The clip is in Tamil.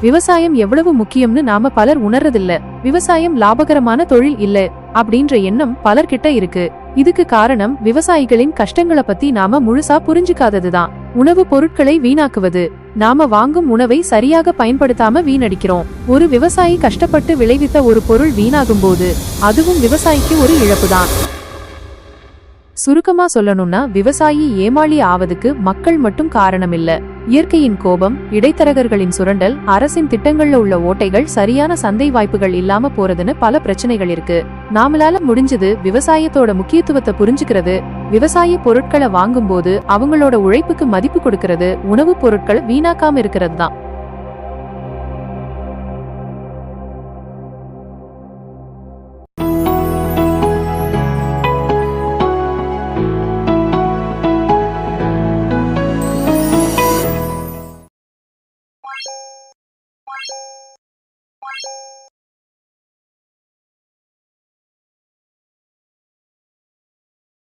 விவசாயம் எவ்வளவு முக்கியம்னு நாம பலர் உணர்றதில்ல. விவசாயம் லாபகரமான தொழில் இல்ல அப்படின்ற எண்ணம் பலர்கிட்ட இருக்கு. இதுக்கு காரணம் விவசாயிகளின் கஷ்டங்களை பத்தி நாம முழுசா புரிஞ்சுக்காததுதான். உணவு பொருட்களை வீணாக்குவது. நாம வாங்கும் உணவை சரியாக பயன்படுத்தாம வீணடிக்கிறோம். ஒரு விவசாயி கஷ்டப்பட்டு விளைவித்த ஒரு பொருள் வீணாகும் போது அதுவும் விவசாயிக்கு ஒரு இழப்புதான். சுருக்கமா சொல்லணும்னா விவசாயி ஏமாளி ஆவதுக்கு மக்கள் மட்டும் காரணம் இல்லை. இயற்கையின் கோபம் இடைத்தரகர்களின் சுரண்டல் அரசின் திட்டங்கள்ல உள்ள ஓட்டைகள் சரியான சந்தை வாய்ப்புகள் இல்லாம போறதுன்னு பல பிரச்சனைகள் இருக்கு. நாமளால முடிஞ்சது விவசாயத்தோட முக்கியத்துவத்தை புரிஞ்சுக்கிறது. விவசாய பொருட்களை வாங்கும்போது அவங்களோட உழைப்புக்கு மதிப்பு கொடுக்கறது. உணவுப் பொருட்கள் வீணாக்காம இருக்கிறது தான். you